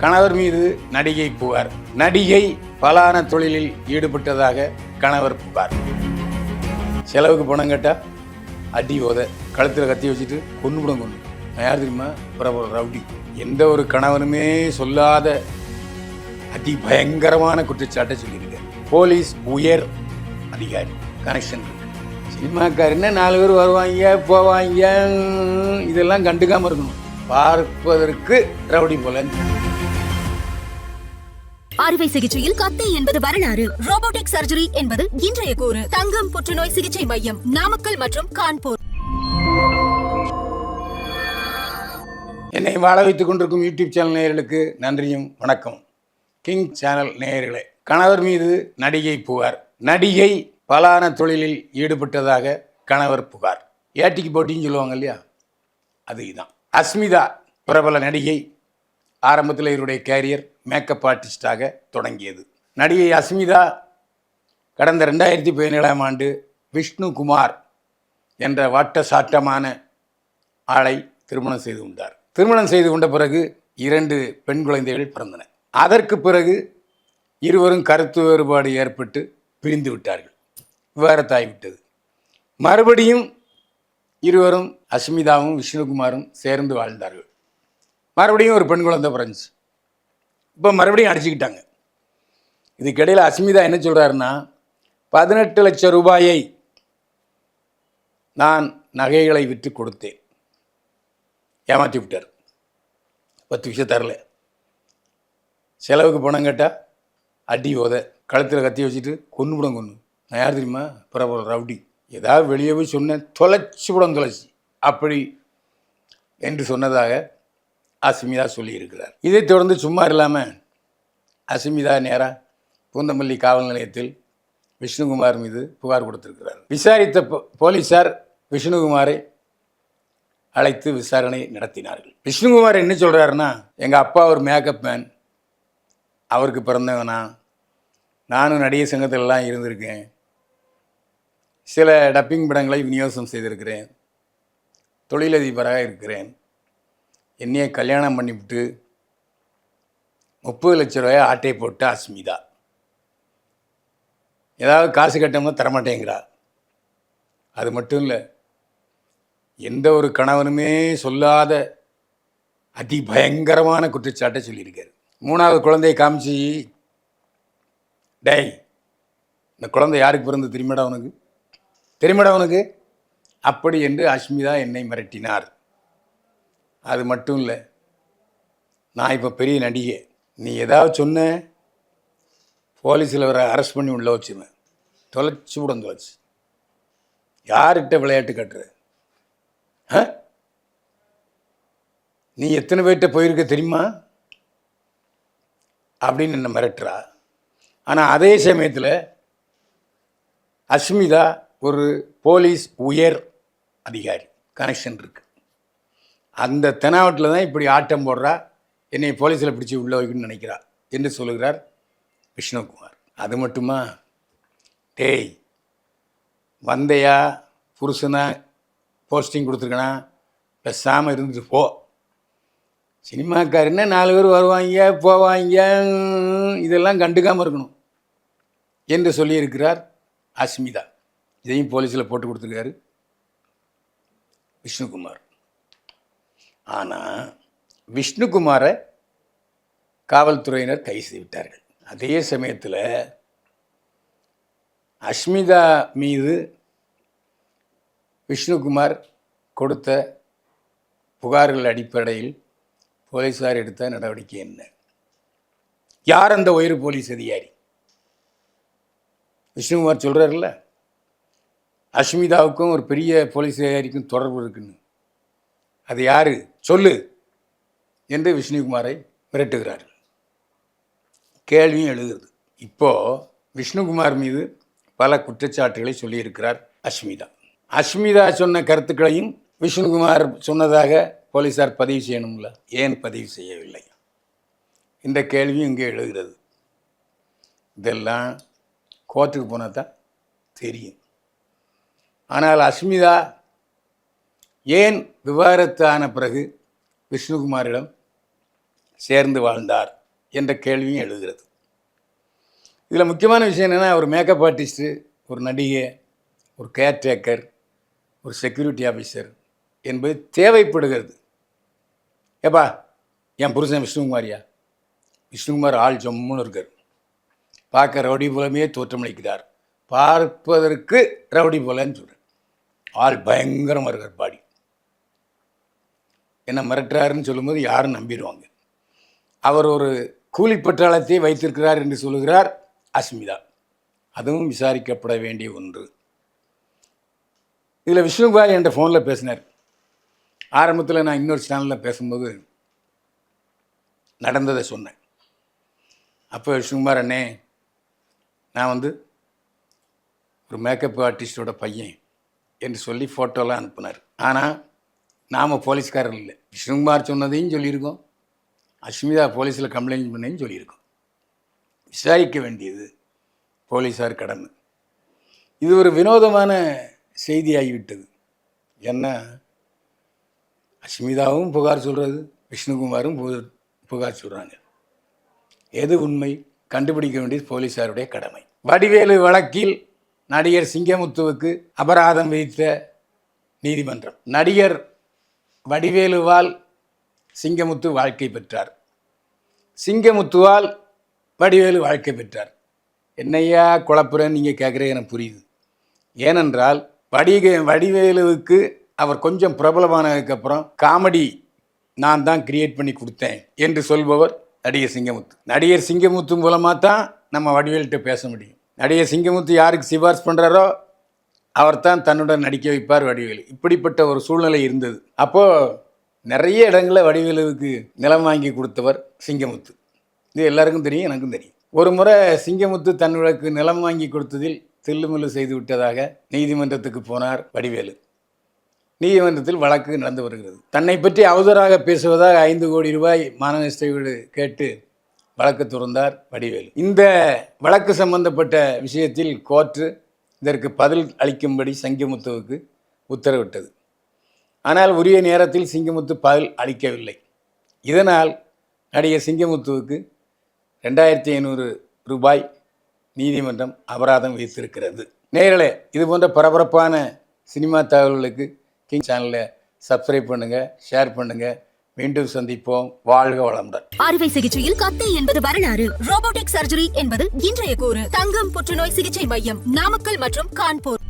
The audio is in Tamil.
கணவர் மீது நடிகை புகார். நடிகை பலான தொழிலில் ஈடுபட்டதாக கணவர் புகார். செலவுக்கு பணம் கேட்டா அடி ஓத கழுத்தில் கத்தி வச்சுட்டு கொன்னுவிடும் கொண்டு யார் தெரியுமா? பிரபல ரவுடி. எந்த ஒரு கணவனுமே சொல்லாத அதி பயங்கரமான குற்றச்சாட்டை சொல்லியிருக்காரு. போலீஸ் உயர் அதிகாரி கனெக்ஷன் இருக்கு. என்ன நாலு பேர் வருவாங்க போவாங்க இதெல்லாம் கண்டுக்காமல் இருக்கணும். பார்ப்பதற்கு ரவுடி போல அறுவை சிகிச்சையில் கத்தை என்பது வரலாறு. ரோபோட்டிக் சர்ஜரி என்பது இன்றைய கூறு. தங்கம் புற்றுநோய் சிகிச்சை மையம் நாமக்கல் மற்றும் கான்பூர். என்னை வாழ வைத்துக் கொண்டிருக்கும் யூடியூப் சேனல் நேயர்களுக்கு நன்றியும் வணக்கம். கிங் சேனல் நேயர்களே கணவர் மீது நடிகை புகார். நடிகை பலான தொழிலில் ஈடுபட்டதாக கணவர் புகார். ஏட்டிக்கு போட்டின்னு சொல்லுவாங்க இல்லையா? அது இதுதான். அஸ்மிதா பிரபல நடிகை ஆரம்பத்தில் இவருடைய கேரியர் மேக்கப் ஆர்டிஸ்டாக தொடங்கியது. நடிகை அஸ்மிதா கடந்த ரெண்டாயிரத்தி பதினேழாம் ஆண்டு விஷ்ணு குமார் என்ற வாட்ட சாட்டமான ஆளை திருமணம் செய்து கொண்டார். திருமணம் செய்து கொண்ட பிறகு இரண்டு பெண் குழந்தைகள் பிறந்தன. அதற்கு பிறகு இருவரும் கருத்து வேறுபாடு ஏற்பட்டு பிரிந்து விட்டார்கள். விவாகரத்தாகிவிட்டது மறுபடியும் இருவரும் அஸ்மிதாவும் விஷ்ணுகுமாரும் சேர்ந்து வாழ்ந்தார்கள். மறுபடியும் ஒரு பெண் குழந்தை பிறந்துச்சு. இப்போ மறுபடியும் அடிச்சுக்கிட்டாங்க. இதுக்கிடையில் அஸ்மிதா என்ன சொல்கிறாருன்னா பதினெட்டு லட்சம் ரூபாயை நான் நகைகளை விற்று கொடுத்தேன். ஏமாற்றி விட்டார். பத்து விஷயம் தரல. செலவுக்கு பணம் கேட்டால் அடி ஓத கழுத்தில் கத்தி வச்சுட்டு கொன்று விடும் கொன்று நான் யார் தெரியுமா? பிரபல ரவுடி. ஏதாவது வெளியே போய் சொன்னேன் தொலைச்சி விடும் தொலைச்சி. அப்படி என்று சொன்னதாக அசுமிதா சொல்லியிருக்கிறார். இதைத் தொடர்ந்து சும்மா இல்லாமல் அசுமிதா நேராக பூந்தமல்லி காவல் நிலையத்தில் விஷ்ணுகுமார் மீது புகார் கொடுத்திருக்கிறார். விசாரித்த போ- போலீசார் விஷ்ணுகுமாரை அழைத்து விசாரணை நடத்தினார்கள். விஷ்ணுகுமார் என்ன சொல்கிறாருன்னா எங்கள் அப்பா ஒரு மேக்கப் மேன் அவருக்கு பிறந்தவனா. நானும் நடிகை சங்கத்திலலாம் இருந்திருக்கேன். சில டப்பிங் படங்களை விநியோகம் செய்திருக்கிறேன். தொழிலதிபராக இருக்கிறேன். என்னையே கல்யாணம் பண்ணிவிட்டு முப்பது லட்ச ரூபாய் ஆட்டை போட்டு அஸ்மிதா. ஏதாவது காசு கட்டணும்னா தரமாட்டேங்கிறா அது மட்டும் இல்லை எந்த ஒரு கணவனுமே சொல்லாத அதி பயங்கரமான குற்றச்சாட்டை சொல்லியிருக்காரு. மூணாவது குழந்தையை காமிச்சு டேய் இந்த குழந்தை யாருக்கு பிறந்து தெரியுமாடா உனக்கு? தெரியுமாடா உனக்கு? அப்படி என்று அஸ்மிதா என்னை மிரட்டினார். அது மட்டும் இல்லை. நான் இப்போ பெரிய நடிகை. நீ ஏதாவது சொன்ன போலீஸில் வர அரெஸ்ட் பண்ணி உள்ளே வச்சுருவேன். தொலைச்சி விட தொலைச்சி யார்கிட்ட விளையாட்டு கட்டுற? ஆ? நீ எத்தனை பேர்கிட்ட போயிருக்க தெரியுமா? அப்படின்னு என்ன மிரட்டுறா. ஆனால் அதே சமயத்தில் அஸ்மிதா ஒரு போலீஸ் உயர் அதிகாரி. கனெக்ஷன் இருக்குது அந்த தெனாவட்டில் தான் இப்படி ஆட்டம் போடுறா. என்னை போலீஸில் பிடிச்சி உள்ளே வைக்கணும்னு நினைக்கிறா என்று சொல்லுகிறார் விஷ்ணுகுமார். அது மட்டுமா? டேய் வந்தையா புருஷனா போஸ்டிங் கொடுத்துருக்கனா? பேசாமல் இருந்துட்டு போ. சினிமாக்காரன்னா நாலு பேர் வருவாங்க போவாங்க இதெல்லாம் கண்டுக்காமல் இருக்கணும் என்று சொல்லியிருக்கிறார் அஸ்மிதா. இதையும் போலீஸில் போட்டு கொடுத்துருக்காரு விஷ்ணுகுமார். ஆனால் விஷ்ணுகுமாரை காவல்துறையினர் கைது செய்து விட்டார்கள் அதே சமயத்தில் அஸ்மிதா மீது விஷ்ணுகுமார் கொடுத்த புகார்கள் அடிப்படையில் போலீஸார் எடுத்த நடவடிக்கை என்ன? யார் அந்த உயிர் போலீஸ் அதிகாரி? விஷ்ணுகுமார் சொல்கிறார்ல அஸ்மிதாவுக்கும் ஒரு பெரிய போலீஸ் அதிகாரிக்கும் தொடர்பு இருக்குன்னு. அது யாரு? சொல்லு. என்று விஷ்ணுகுமாரை மிரட்டுகிறார் கேள்வியும் எழுதுது இப்போ விஷ்ணுகுமார் மீது பல குற்றச்சாட்டுகளை சொல்லியிருக்கிறார் அஸ்மிதா. அஸ்மிதா சொன்ன கருத்துக்களையும் விஷ்ணுகுமார் சொன்னதாக போலீஸார் பதிவு செய்யணும்ல? ஏன் பதிவு செய்யவில்லை? இந்த கேள்வியும் இங்கே எழுகிறது. இதெல்லாம் கோர்ட்டுக்கு போனால் தான் தெரியும். ஆனால் அஸ்மிதா ஏன் விவாகரத்து பிறகு விஷ்ணுகுமாரிடம் சேர்ந்து வாழ்ந்தார் என்ற கேள்வியும் எழுதுகிறது இதில் முக்கியமான விஷயம் என்னென்னா ஒரு மேக்கப் ஆர்டிஸ்ட்டு ஒரு நடிகை ஒரு கேர்டேக்கர் ஒரு செக்யூரிட்டி ஆஃபீஸர் என்பது தேவைப்படுகிறது. ஏப்பா என் புருஷன் விஷ்ணுகுமாரியா? விஷ்ணுகுமார் ஆள் ஜம்முன்னு இருக்கார். பார்க்க ரவுடி போலமே தோற்றமளிக்கிறார். பார்ப்பதற்கு ரவுடி போலன்னு சொல்கிறேன் ஆள் பயங்கரமாக இருக்கார் பாடி. என்னை மிரட்டுறாருன்னு சொல்லும்போது யாரும் நம்பிடுவாங்க? அவர் ஒரு கூலி பட்டாளத்தை வைத்திருக்கிறார் என்று சொல்லுகிறார் அஸ்மிதா. அதுவும் விசாரிக்கப்பட வேண்டிய ஒன்று. இதில் விஷ்ணுபாய் என்ற ஃபோனில் பேசினார். ஆரம்பத்தில் நான் இன்னொரு சேனலில் பேசும்போது நடந்ததை சொன்னேன். அப்போ விஷ்ணுகுமார் அண்ணே நான் வந்து ஒரு மேக்கப் ஆர்டிஸ்டோட பையன் என்று சொல்லி ஃபோட்டோலாம் அனுப்புனார். ஆனால் நாம் போலீஸ்காரர் இல்லை. விஷ்ணுகுமார் சொன்னதையும் சொல்லியிருக்கோம். அஸ்மிதா போலீஸில் கம்ப்ளைண்ட் பண்ணையும் சொல்லியிருக்கோம். விசாரிக்க வேண்டியது போலீஸார் கடமை. இது ஒரு வினோதமான செய்தியாகிவிட்டது. என்ன? அஸ்மிதாவும் புகார் சொல்கிறது விஷ்ணுகுமாரும் புகார் சொல்கிறாங்க எது உண்மை? கண்டுபிடிக்க வேண்டியது போலீஸாருடைய கடமை. வடிவேலு வழக்கில் நடிகர் சிங்கமுத்துவுக்கு அபராதம் விதித்த நீதிமன்றம். நடிகர் வடிவேலுவால் சிங்கமுத்து வாழ்க்கை பெற்றார். சிங்கமுத்துவால் வடிவேலு வாழ்க்கை பெற்றார். என்னையா குழப்புறேன்னு நீங்கள் கேட்குறது எனக்கு புரியுது. ஏனென்றால் வடிக வடிவேலுவுக்கு அவர் கொஞ்சம் பிரபலமானதுக்கப்புறம் காமெடி நான் தான் கிரியேட் பண்ணி கொடுத்தேன் என்று சொல்பவர் நடிகர் சிங்கமுத்து. நடிகர் சிங்கமுத்து மூலமாக தான் நம்ம வடிவேல்கிட்ட பேச முடியும். நடிகர் சிங்கமுத்து யாருக்கு சிபாரிசு பண்ணுறாரோ அவர்தான் தன்னுடன் நடிக்க வைப்பார் வடிவேலு. இப்படிப்பட்ட ஒரு சூழ்நிலை இருந்தது. அப்போது நிறைய இடங்களில் வடிவேலுவுக்கு நிலம் வாங்கி கொடுத்தவர் சிங்கமுத்து. இது எல்லாருக்கும் தெரியும் எனக்கும் தெரியும். ஒரு முறை சிங்கமுத்து தன்னுடைய நிலம் வாங்கி கொடுத்ததில் தில்லுமுல்லு செய்து விட்டதாக நீதிமன்றத்துக்கு போனார் வடிவேலு. நீதிமன்றத்தில் வழக்கு நடந்து வருகிறது. தன்னை பற்றி அவதூறாக பேசுவதாக ஐந்து கோடி ரூபாய் மானநஷ்ட கேட்டு வழக்கு துறந்தார் வடிவேலு. இந்த வழக்கு சம்பந்தப்பட்ட விஷயத்தில் கோர்ட்டு இதற்கு பதில் அளிக்கும்படி சிங்கமுத்துவுக்கு உத்தரவிட்டது. ஆனால் உரிய நேரத்தில் சிங்கமுத்து பதில் அளிக்கவில்லை. இதனால் நடிகர் சிங்கமுத்துவுக்கு ரெண்டாயிரத்தி ஐநூறு ரூபாய் நீதிமன்றம் அபராதம் விதித்திருக்கிறது. நேரலே இது போன்ற பரபரப்பான சினிமா தகவல்களுக்கு கிங் சேனலை சப்ஸ்கிரைப் பண்ணுங்கள் ஷேர் பண்ணுங்கள் மீண்டும் சந்திப்போம். வாழ்க வளமுடன். அறுவை சிகிச்சையில் கத்தை என்பது வரலாறு. ரோபோட்டிக் சர்ஜரி என்பது இன்றைய கூறு. தங்கம் புற்றுநோய் சிகிச்சை மையம் நாமக்கல் மற்றும் கான்பூர்.